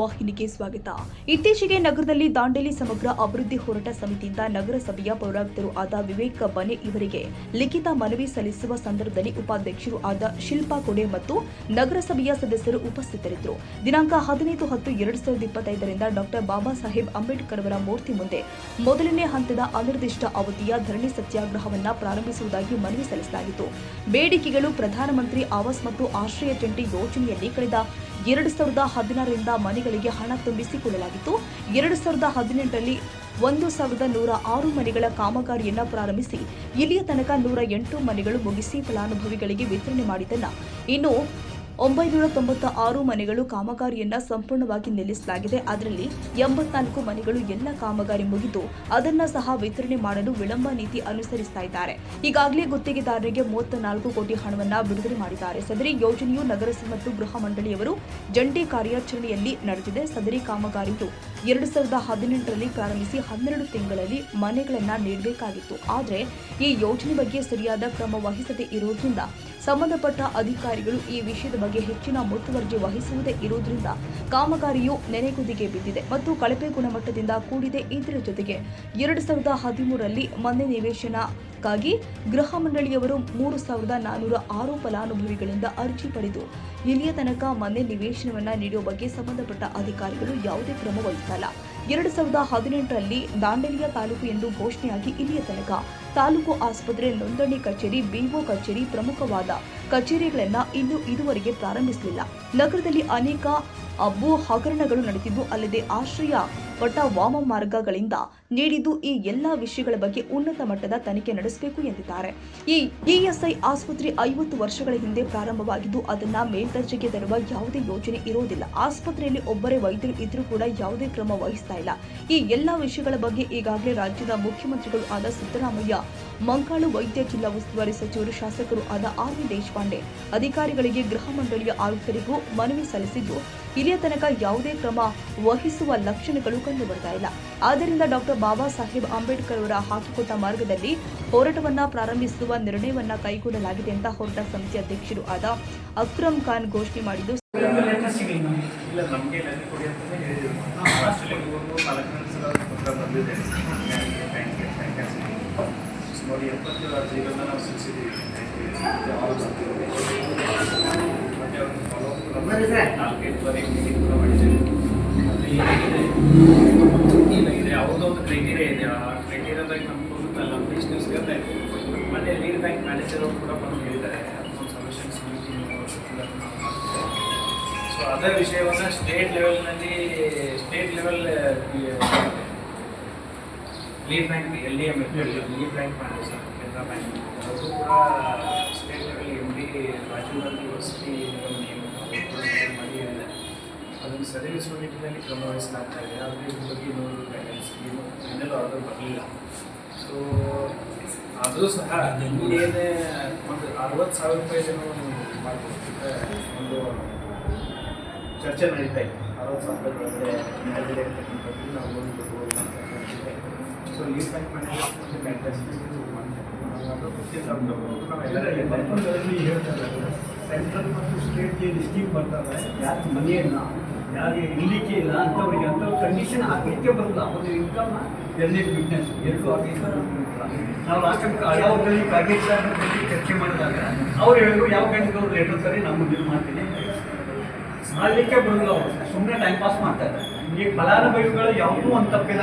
ವಾಹಿನಿಗೆ ಸ್ವಾಗತ. ಇತ್ತೀಚೆಗೆ ನಗರದಲ್ಲಿ ದಾಂಡೇಲಿ ಸಮಗ್ರ ಅಭಿವೃದ್ಧಿ ಹೋರಾಟ ಸಮಿತಿಯಿಂದ ನಗರಸಭೆಯ ಪೌರಾಯುಕ್ತರು ಆದ ವಿವೇಕ ಬನೆ ಇವರಿಗೆ ಲಿಖಿತ ಮನವಿ ಸಲ್ಲಿಸುವ ಸಂದರ್ಭದಲ್ಲಿ ಉಪಾಧ್ಯಕ್ಷರು ಆದ ಶಿಲ್ಪಾ ಕೊಡೆ ಮತ್ತು ನಗರಸಭೆಯ ಸದಸ್ಯರು ಉಪಸ್ಥಿತರಿದ್ದರು. ದಿನಾಂಕ ಹದಿನೈದು ಹತ್ತು ಎರಡು ಸಾವಿರದ ಇಪ್ಪತ್ತೈದರಿಂದ ಡಾಕ್ಟರ್ ಬಾಬಾ ಸಾಹೇಬ್ ಅಂಬೇಡ್ಕರ್ ಅವರ ಮೂರ್ತಿ ಮುಂದೆ ಮೊದಲನೇ ಹಂತದ ಅನಿರ್ದಿಷ್ಟ ಅವಧಿಯ ಧರಣಿ ಸತ್ಯಾಗ್ರಹವನ್ನ ಪ್ರಾರಂಭಿಸುವುದಾಗಿ ಮನವಿ ಸಲ್ಲಿಸಲಾಗಿತ್ತು. ಬೇಡಿಕೆಗಳು ಪ್ರಧಾನಮಂತ್ರಿ ಆವಾಸ್ ಮತ್ತು ಆಶ್ರಯ ಜಂಟಿ ಯೋಜನೆಯಲ್ಲಿ ಕಳೆದ ಎರಡು ಸಾವಿರದ ಹದಿನಾರರಿಂದ ಮನೆಗಳಿಗೆ ಹಣ ತುಂಬಿಸಿಕೊಳ್ಳಲಾಗಿತ್ತು ಎರಡು ಸಾವಿರದ ಹದಿನೆಂಟರಲ್ಲಿ ಒಂದು ಸಾವಿರದ ನೂರ ಆರು ಮನೆಗಳ ಕಾಮಗಾರಿಯನ್ನು ಪ್ರಾರಂಭಿಸಿ, ಇಲ್ಲಿಯ ತನಕ ನೂರ ಎಂಟು ಮನೆಗಳು ಮುಗಿಸಿ ಫಲಾನುಭವಿಗಳಿಗೆ ವಿತರಣೆ ಮಾಡಿದ್ದನ್ನು. ಇನ್ನು ಒಂಬೈನೂರ ತೊಂಬತ್ತ ಆರು ಮನೆಗಳು ಕಾಮಗಾರಿಯನ್ನ ಸಂಪೂರ್ಣವಾಗಿ ನಿಲ್ಲಿಸಲಾಗಿದೆ. ಅದರಲ್ಲಿ ಎಂಬತ್ನಾಲ್ಕು ಮನೆಗಳು ಎಲ್ಲ ಕಾಮಗಾರಿ ಮುಗಿದು ಅದನ್ನ ಸಹ ವಿತರಣೆ ಮಾಡಲು ವಿಳಂಬ ನೀತಿ ಅನುಸರಿಸ್ತಾ ಇದ್ದಾರೆ. ಈಗಾಗಲೇ ಗುತ್ತಿಗೆದಾರರಿಗೆ ಮೂವತ್ತ ನಾಲ್ಕು ಕೋಟಿ ಹಣವನ್ನ ಬಿಡುಗಡೆ ಮಾಡಿದ್ದಾರೆ. ಸದರಿ ಯೋಜನೆಯು ನಗರಸಭೆ ಮತ್ತು ಗೃಹ ಮಂಡಳಿಯವರು ಜಂಟಿ ಕಾರ್ಯಾಚರಣೆಯಲ್ಲಿ ನಡೆದಿದೆ. ಸದರಿ ಕಾಮಗಾರಿಯು ಎರಡು ಸಾವಿರದ ಹದಿನೆಂಟರಲ್ಲಿ ಪ್ರಾರಂಭಿಸಿ ಹನ್ನೆರಡು ತಿಂಗಳಲ್ಲಿ ಮನೆಗಳನ್ನು ನೀಡಬೇಕಾಗಿತ್ತು. ಆದರೆ ಈ ಯೋಜನೆ ಬಗ್ಗೆ ಸರಿಯಾದ ಕ್ರಮ ವಹಿಸದೇ ಇರುವುದರಿಂದ ಸಂಬಂಧಪಟ್ಟ ಅಧಿಕಾರಿಗಳು ಈ ವಿಷಯದ ಬಗ್ಗೆ ಹೆಚ್ಚಿನ ಮುತುವರ್ಜಿ ವಹಿಸುವುದೇ ಇರುವುದರಿಂದ ಕಾಮಗಾರಿಯು ನೆನೆಗುದಿಗೆ ಬಿದ್ದಿದೆ ಮತ್ತು ಕಳಪೆ ಗುಣಮಟ್ಟದಿಂದ ಕೂಡಿದೆ. ಇದರ ಜೊತೆಗೆ ಎರಡು ಸಾವಿರದ ಹದಿಮೂರರಲ್ಲಿ ಮನೆ ನಿವೇಶನಕ್ಕಾಗಿ ಗೃಹ ಮಂಡಳಿಯವರು ಮೂರು ಸಾವಿರದ ನಾನ್ನೂರ ಆರು ಫಲಾನುಭವಿಗಳಿಂದ ಅರ್ಜಿ ಪಡೆದು, ಇಲ್ಲಿಯ ತನಕ ಮನೆ ನಿವೇಶನವನ್ನು ನೀಡುವ ಬಗ್ಗೆ ಸಂಬಂಧಪಟ್ಟ ಅಧಿಕಾರಿಗಳು ಯಾವುದೇ ಕ್ರಮ ವಹಿಸಲ್ಲ ಎರಡು ಸಾವಿರದ ಹದಿನೆಂಟರಲ್ಲಿ ದಾಂಡೇಲಿಯ ತಾಲೂಕು ಎಂದು ಘೋಷಣೆಯಾಗಿ ಇಲ್ಲಿಯ ತನಕ ತಾಲೂಕು ಆಸ್ಪತ್ರೆ, ನೋಂದಣಿ ಕಚೇರಿ ಬಿಒ ಕಚೇರಿ ಪ್ರಮುಖವಾದ ಕಚೇರಿಗಳನ್ನ ಇನ್ನು ಇದುವರೆಗೆ ಪ್ರಾರಂಭಿಸಲಿಲ್ಲ. ನಗರದಲ್ಲಿ ಅನೇಕ ಅಬ್ಬು ಹಗರಣಗಳು ನಡೆದಿದ್ದು, ಅಲ್ಲದೆ ಆಶ್ರಯ ಪಟ್ಟ ವಾಮ ಮಾರ್ಗಗಳಿಂದ ನೀಡಿದ್ದು ಈ ಎಲ್ಲಾ ವಿಷಯಗಳ ಬಗ್ಗೆ ಉನ್ನತ ಮಟ್ಟದ ತನಿಖೆ ನಡೆಸಬೇಕು ಎಂದಿದ್ದಾರೆ. ಈ ಇಎಸ್ಐ ಆಸ್ಪತ್ರೆ ಐವತ್ತು ವರ್ಷಗಳ ಹಿಂದೆ ಪ್ರಾರಂಭವಾಗಿದ್ದು, ಅದನ್ನ ಮೇಲ್ದರ್ಜೆಗೆ ತರುವ ಯಾವುದೇ ಯೋಜನೆ ಇರುವುದಿಲ್ಲ. ಆಸ್ಪತ್ರೆಯಲ್ಲಿ ಒಬ್ಬರೇ ವೈದ್ಯರು ಇದ್ರೂ ಕೂಡ ಯಾವುದೇ ಕ್ರಮ ವಹಿಸ್ತಾ ಇಲ್ಲ. ಈ ಎಲ್ಲಾ ವಿಷಯಗಳ ಬಗ್ಗೆ ಈಗಾಗಲೇ ರಾಜ್ಯದ ಮುಖ್ಯಮಂತ್ರಿಗಳು ಆದ ಸಿದ್ದರಾಮಯ್ಯ ಮಂಕಾಳು ವೈದ್ಯ ಜಿಲ್ಲಾ ಉಸ್ತುವಾರಿ ಸಚಿವರು ಶಾಸಕರು ಆದ ಆರ್ ವಿ ದೇಶಪಾಂಡೆ, ಅಧಿಕಾರಿಗಳಿಗೆ ಗೃಹ ಮಂಡಳಿಯ ಆಯುಕ್ತರಿಗೂ ಮನವಿ ಸಲ್ಲಿಸಿದ್ದು, ಇಲ್ಲಿಯ ತನಕ ಯಾವುದೇ ಕ್ರಮ ವಹಿಸುವ ಲಕ್ಷಣಗಳು ಕಂಡು ಬರ್ತಾ ಇಲ್ಲ. ಆದ್ದರಿಂದ ಡಾಕ್ಟರ್ ಬಾಬಾ ಸಾಹೇಬ್ ಅಂಬೇಡ್ಕರ್ ಅವರ ಹಾಕಿಕೊಟ್ಟ ಮಾರ್ಗದಲ್ಲಿ ಹೋರಾಟವನ್ನ ಪ್ರಾರಂಭಿಸುವ ನಿರ್ಣಯವನ್ನ ಕೈಗೊಳ್ಳಲಾಗಿದೆ ಅಂತ ಹೋರಾಟ ಸಮಿತಿ ಅಧ್ಯಕ್ಷರು ಆದ ಅಕ್ರಮ್ ಖಾನ್ ಘೋಷಣೆ ಮಾಡಿದ್ದು. ಸುಮಾರು ಎಪ್ಪತ್ತು ಅರ್ಜಿಗಳನ್ನ ನಾವು ಸಲ್ಲಿಸಿದ್ದೀವಿ ಮತ್ತೆ ಅವ್ರನ್ನ follow up ಕೂಡ ಮಾಡಿದ್ದೀವಿ. ನಾಲ್ಕೈದು ಬಾರಿ ಮೀಟಿಂಗ್ ಕೂಡ ಮಾಡಿದ್ದೀವಿ. ಏನಾಗಿದೆ ಕ್ರೈಟೀರಿಯಾ ಇದೆ. ಆ ಕ್ರೈಟೀರಿಯಾದಾಗ ನಮ್ಗೆ ಗೊತ್ತಲ್ಲ. ಬಿಸ್ನೆಸ್ ಇರುತ್ತೆ ಮೊನ್ನೆ ಲೀಡ್ ಬ್ಯಾಂಕ್ ಮ್ಯಾನೇಜರ್ ಅವರು ಕೂಡ ಬಂದು ಹೇಳಿದ್ದಾರೆ. ಅದೊಂದು ಸೊಲ್ಯೂಷನ್ಸ್ ಸೊ ಅದೇ ವಿಷಯವನ್ನು state ಲೆವೆಲ್ನಲ್ಲಿ state level lead bank L D M lead bank sir Canara bank ಅವರು ಕೂಡ state level M D Rajiv Gandhi university ಮಾಡಿ, ಅದನ್ನು ಸರಿಲಿಸುವ ನಿಟ್ಟಿನಲ್ಲಿ ಕ್ರಮ ವಹಿಸಲಾಗ್ತಾ ಇದೆ. ಆದರೆ ಇದ್ರ ಬಗ್ಗೆ ಇನ್ನೊಂದು ಗೈಡೆನ್ಸ್ ಇನ್ನೆಲ್ಲೂ ಆರ್ಡರ್ ಬರಲಿಲ್ಲ. ಸೊ ಆದರೂ ಸಹ ಏನೇ ಒಂದು ಅರವತ್ತು ಸಾವಿರ ರೂಪಾಯಿ ಜನ ಮಾಡ್ಕೊಡ್ತಿದ್ರೆ ಒಂದು ಚರ್ಚೆ ನಡೀತಾ ಇದೆ ಅರವತ್ತು ಸಾವಿರ ಇರ್ತಕ್ಕಂಥದ್ದು ನಾವು ಲೋನ್ ಕೊಡ್ಬೋದು. ಸೊ ಈ ಬ್ಯಾಂಕ್ ಮ್ಯಾನೇಜರ್ ಮತ್ತು ಬ್ಯಾಂಕ್ ಒಪ್ಪಂದದಲ್ಲಿ ಹೇಳ್ತಾರೆ ಸೆಂಟ್ರಲ್ ಮತ್ತು ಸ್ಟೇಟ್ಗೆ ಸ್ಕೀಮ್ ಬರ್ತವೆ ಯಾರು ಮನೆಯನ್ನ ಯಾರಿಗೆ ಇರಲಿಕ್ಕೆ ಇಲ್ಲ ಅಂಥವ್ರಿಗೆ ಅಂತ ಕಂಡೀಷನ್ ಆಗಲಿಕ್ಕೆ ಬರಲ್ಲ ಒಂದು ಇನ್ಕಮ್ ಎರಡನೇ ಬಿಸ್ನೆಸ್ ಎರಡು ಆಫೀಸರ್ ನಾವು ರಾಷ್ಟ್ರ ಟೈಮ್ ಪ್ಯಾಕೇಜ್ ಕಾಗೇಜ್ ಬಗ್ಗೆ ಚರ್ಚೆ ಮಾಡಿದಾಗ ಅವ್ರು ಹೇಳಿದ್ರು, ಯಾವ ಗಂಟೆಗೆ ಲೆಟರ್ ಸರಿ ನಮ್ಮ ಡೀಲ್ ಮಾಡ್ತೀನಿ. ಮಾಡಲಿಕ್ಕೆ ಬರಲ್ಲ ಅವರು. ಸುಮ್ಮನೆ ಟೈಮ್ ಪಾಸ್ ಮಾಡ್ತಾರೆ ಈ ಫಲಾನುಭವಿಗಳು ಯಾವುದೂ ಒಂದು ತಪ್ಪಿಲ್ಲ.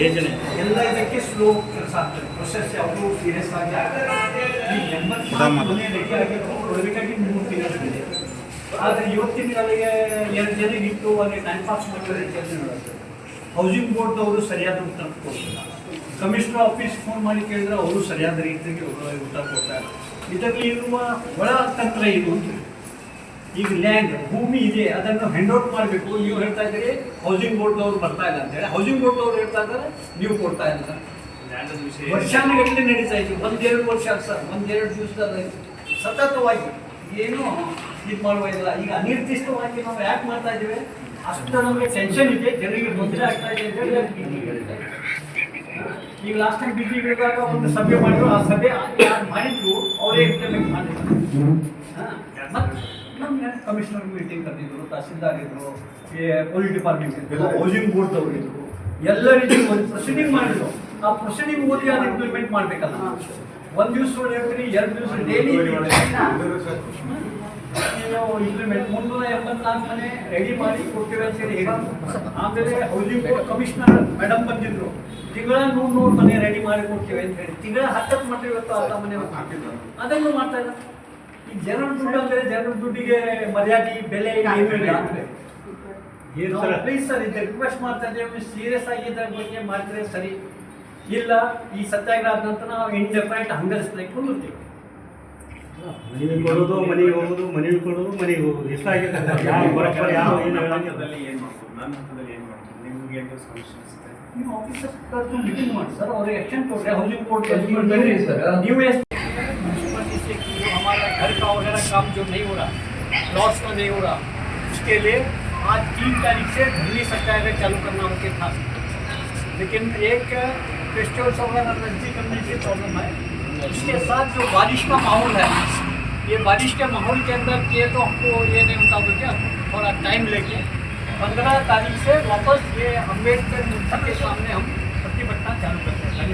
ಯೋಜನೆ. ಎಲ್ಲ ಇದಕ್ಕೆ ಸ್ಲೋ ಕೆಲಸ ಆಗ್ತದೆ. ಪ್ರೊಸೆಸ್ ಯಾವುದೂ ಸೀರಿಯಸ್ ಆಗಿ ಮನೆ ರೆಡಿ ಒಳಗಾಗಿ ಮೂರು ತಿಂಗಳಿದೆ ಆದರೆ ಇವತ್ತಿನ ನನಗೆ ಎರಡು ಜನ ಇಟ್ಟು ಅಲ್ಲಿ ಟೈಮ್ ಪಾಸ್ ಮಾಡಿದ್ರೆ ಕೆಲಸ ಹೌಸಿಂಗ್ ಬೋರ್ಡ್ದವರು ಸರಿಯಾದ ಉತ್ತರ ಕೊಡ್ತಿಲ್ಲ ಕಮಿಷನರ್ ಆಫೀಸ್ ಫೋನ್ ಮಾಡಿ ಕೇಳಿದ್ರೆ ಅವರು ಸರಿಯಾದ ರೀತಿಯಾಗಿ ಅವ್ರು ಉತ್ತರ ಕೊಡ್ತಾರೆ ಇದರಲ್ಲಿ ಇರುವ ಒಳ ತಂತ್ರ ಇದು. ಈಗ ಲ್ಯಾಂಡ್ ಭೂಮಿ ಇದೆ ಅದನ್ನು ಹ್ಯಾಂಡ್ ಔಟ್ ಮಾಡಬೇಕು ನೀವು ಹೇಳ್ತಾ ಇದ್ದೀರಿ ಹೌಸಿಂಗ್ ಬೋರ್ಡ್ನವ್ರು ಬರ್ತಾ ಇಲ್ಲ ಅಂತ ಹೇಳಿ ಹೌಸಿಂಗ್ ಬೋರ್ಡ್ನವ್ರು ಹೇಳ್ತಾ ಇದ್ದಾರೆ ನೀವು ಕೊಡ್ತಾ ಇಲ್ಲ ವರ್ಷಾನುಗಟ್ಟಲೆ ನಡೀತಾ ಇತ್ತು ಒಂದೆರಡು ವರ್ಷ ಸರ್ ಒಂದೆರಡು ದಿವಸದಲ್ಲಿ ಸತತವಾಗಿ ಏನು ಇದು ಮಾಡುವ ಇಲ್ಲ ಈಗ ಅನಿರ್ದಿಷ್ಟವಾಗಿ ನಾವು ಯಾಕೆ ಮಾಡ್ತಾ ಇದ್ದೀವಿ ಅಷ್ಟು ನಮಗೆ ಟೆನ್ಷನ್ ಇದೆ ಜನರಿಗೆ ತೊಂದರೆ ಆಗ್ತಾ ಇದೆ ಅಂತ ಹೇಳಿ. ಈಗ ಲಾಸ್ಟ್ ಟೈಮ್ ಬಿಜಿ ಇಳಿದಾಗ ಒಂದು ಸಭೆ ಮಾಡಿದ್ರು ಆ ಸಭೆ ಮಾಡಿದ್ರು ಅವರೇ ಇಂಪ್ಲಿಮೆಂಟ್ ಮಾಡಿದ್ರು ಮತ್ತೆ ನಮ್ಗೆ ಕಮಿಷನರ್ ಮೀಟಿಂಗ್ ಕರೆದಿದ್ರು ತಹಸೀಲ್ದಾರ್ ಇದ್ರು ಪೊಲೀಸ್ ಡಿಪಾರ್ಟ್ಮೆಂಟ್ ಇದ್ರು. ಹೌಸಿಂಗ್ ಬೋರ್ಡ್ದವ್ರು ಇದ್ರು. ಎಲ್ಲ ರೀತಿ ಒಂದು ಪ್ರೊಸೀಡಿಂಗ್ ಮಾಡಿದ್ರು. ಆ ಪ್ರೊಸೀಡಿಂಗ್ ಓದಿ ಅದು ಇಂಪ್ಲಿಮೆಂಟ್ ಮಾಡ್ಬೇಕಲ್ಲ. ಒಂದು ದಿವಸ ಹೇಳ್ತೀನಿ ಎರಡು ದಿವಸ ಡೈಲಿ ನಾವು ಇಂಪ್ಲಿಮೆಂಟ್ ಮುನ್ನೂರ ಎಂಬತ್ನಾಲ್ಕು ಮನೆ ರೆಡಿ ಮಾಡಿ ಕೊಡ್ತೀವಿ ಅಂತ ಹೇಳಿ. ಆಮೇಲೆ ಹೌಸಿಂಗ್ ಬೋರ್ಡ್ ಕಮಿಷನರ್ ಮೇಡಮ್ ಬಂದಿದ್ರು. ತಿಂಗಳ ನೂರು ನೂರು ಮನೆ ರೆಡಿ ಮಾಡಿ ಕೊಡ್ತೀವಿ ಅಂತ ಹೇಳಿ. ತಿಂಗಳ ಹತ್ತತ್ತು ಮನೆ ಇವತ್ತು ಅರ್ಧ ಮನೆ ಅದನ್ನು ಮಾಡ್ತಾ ಇಲ್ಲ ಈ ಜನರ ದುಡ್ಡು ಅಂದ್ರೆ ಜನರ ದುಡ್ಡಿಗೆ ಮರ್ಯಾದೆ ಬೆಲೆ ಏನು ಪ್ಲೀಸ್ ಸರ್ ಇದು ರಿಕ್ವೆಸ್ಟ್ ಮಾಡ್ತಾ ಇದ್ದೇವೆ ಸೀರಿಯಸ್ ಆಗಿ ಇದ್ರ ಬಗ್ಗೆ ಮಾಡಿದ್ರೆ ಸರಿ ಇಲ್ಲ ಈ ಸತ್ಯಾಗ್ರಹ ಆದ ನಂತರ ನಾವು ಇಂಡೆಫೈಟ್ ಹಂಗರ್ ಸ್ಟ್ರೈಕ್ ಕೊಡ್ತೀವಿ ಮನೆಗೆ ಕೊಡೋದು ಮನೆಗೆ ಹೋಗೋದು ಮನೆಗೆ ಕೊಡೋದು ಮನೆಗೆ ಹೋಗೋದು ಎಷ್ಟಾಗಿದೆ ಯಾವ ಏನು. ಹಂತದಲ್ಲಿ ಏನು ಮಾಡ್ಬೋದು ನನ್ನ ಹಂತದಲ್ಲಿ ಏನು ಮಾಡ್ಬೋದು ನಿಮ್ಗೆ ಏನು ಸೊಲ್ಯೂಷನ್ ನೀವು ಆಫೀಸರ್ ಮೀಟಿಂಗ್ ಮಾಡಿ ಸರ್ ಅವ್ರಿಗೆ ಆಕ್ಷನ್ ಕೊಟ್ಟರೆ ಹೌಸಿಂಗ್ ಕೋರ್ಟ್. ನೀವು ಎಷ್ಟು मुख्यमंत्री से कि जो हमारा घर का वगैरह काम जो नहीं हो रहा लॉस का नहीं हो रहा, उसके लिए आज तीन तारीख से धरनी सत्याग्रह चालू करना उनके था लेकिन एक फेस्टिवल्स वगैरह नज़दीक करने की प्रॉब्लम है। इसके साथ जो बारिश का माहौल है, ये बारिश के माहौल के अंदर किए तो हमको ये नहीं होता तो क्या? थोड़ा टाइम लेके पंद्रह तारीख से वापस ये अंबेडकर मूर्ति के सामने हम प्रतिभटना चालू करते हैं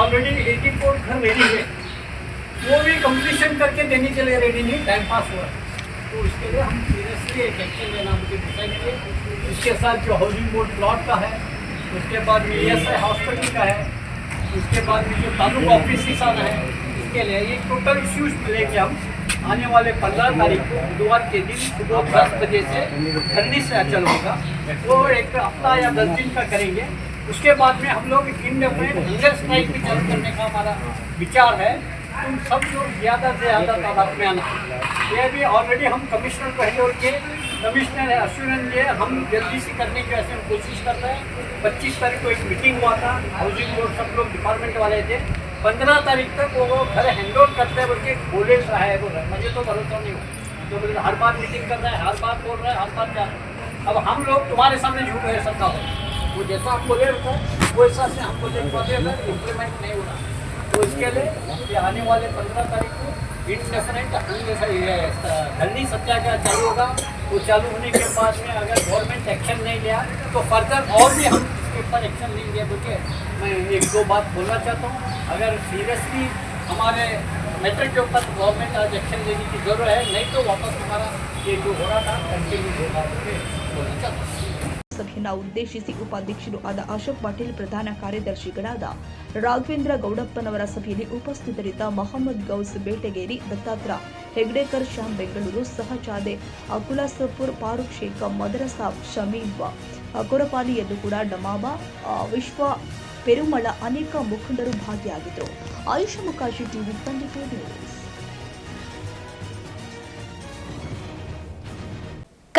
ऑलरेडी एटी फोर घर रेडी है। वो भी कंप्लीशन करके देने के लिए रेडी नहीं टाइम पास हुआ। तो उसके लिए हम सीरियसली एक एक्शन लेना मुझे डिसाइड किए। उसके साथ जो हाउसिंग बोर्ड प्लॉट का है, उसके बाद में एस आई हॉस्पिटल का है, उसके बाद में जो तालुका ऑफ़िस आना है, इसके लिए ये टोटल इश्यूज़ लेके हम आने वाले पंद्रह तारीख को बुधवार के दिन सुबह दस बजे से ठंडी से अचल होगा। वो एक हफ़्ता या दस दिन का करेंगे। उसके बाद में हम लोग इंडेफिनेट हंगर स्ट्राइक भी चालू करने का हमारा विचार है। तुम सब लोग ज़्यादा से ज़्यादा तादाद में आना। ये भी ऑलरेडी हम कमिश्नर को ओवर किए। कमिश्नर अश्विन लिए हम जल्दी से करने की वैसे हम कोशिश रहे हैं। पच्चीस तारीख को एक मीटिंग हुआ था। हाउसिंग बोर्ड सब लोग डिपार्टमेंट वाले थे। पंद्रह तारीख तक वो घर हैंड ओवर करते हैं। बोल के बोले रहा है बोल रहा है मुझे तो भरोसा नहीं हो तो बोले हर बार मीटिंग कर रहा है, हर बार बोल रहा है, हर बार क्या अब हम लोग तुम्हारे सामने झूठ है हो। वो जैसा आप बोले रहता है वो हिसाब से हम बोले इम्प्लीमेंट नहीं हो रहा तो इसके लिए आने वाले पंद्रह तारीख को इंडेफिनेट धरनी सत्याग्रह चालू होगा। वो चालू होने के बाद में अगर गवर्नमेंट एक्शन नहीं लिया तो फर्दर और भी हम इसके ऊपर एक्शन लेंगे। बोल के मैं एक दो बात बोलना चाहता हूँ। अगर सीरियसली हमारे मैटर के ऊपर गवर्नमेंट आज एक्शन लेने की ज़रूरत है, नहीं तो वापस हमारा ये जो हो रहा था कंटिन्यू होगा। बोल बोलना चाहता हूँ। ಸಭೆಯನ್ನ ಉದ್ದೇಶಿಸಿ ಉಪಾಧ್ಯಕ್ಷರು ಆದ ಅಶೋಕ್ ಪಾಟೀಲ್ ಪ್ರಧಾನ ಕಾರ್ಯದರ್ಶಿಗಳಾದ ರಾಘವೇಂದ್ರ ಗೌಡಪ್ಪನವರ ಸಭೆಯಲ್ಲಿ ಉಪಸ್ಥಿತರಿದ್ದ ಮೊಹಮ್ಮದ್ ಗೌಸ್ ಬೇಟಗೇರಿ, ದತ್ತಾತ್ರ ಹೆಗ್ಡೇಕರ್ ಶ್ಯಾಮ್ ಬೆಂಗಳೂರು ಸಹಚಾದೆ ಅಕುಲಾಸಪುರ್ ಫಾರೂಕ್ ಶೇಖ್ ಮದರಸಾಬ್ ಶಮೀಬ್ ಕೊರಪಾಲಿ ಎಂದು ಕೂಡ ಡಮಾಬಾ ವಿಶ್ವ ಪೆರುಮಳ ಅನೇಕ ಮುಖಂಡರು ಭಾಗಿಯಾಗಿದ್ದರು. Ayush Mukhashi TV twenty news.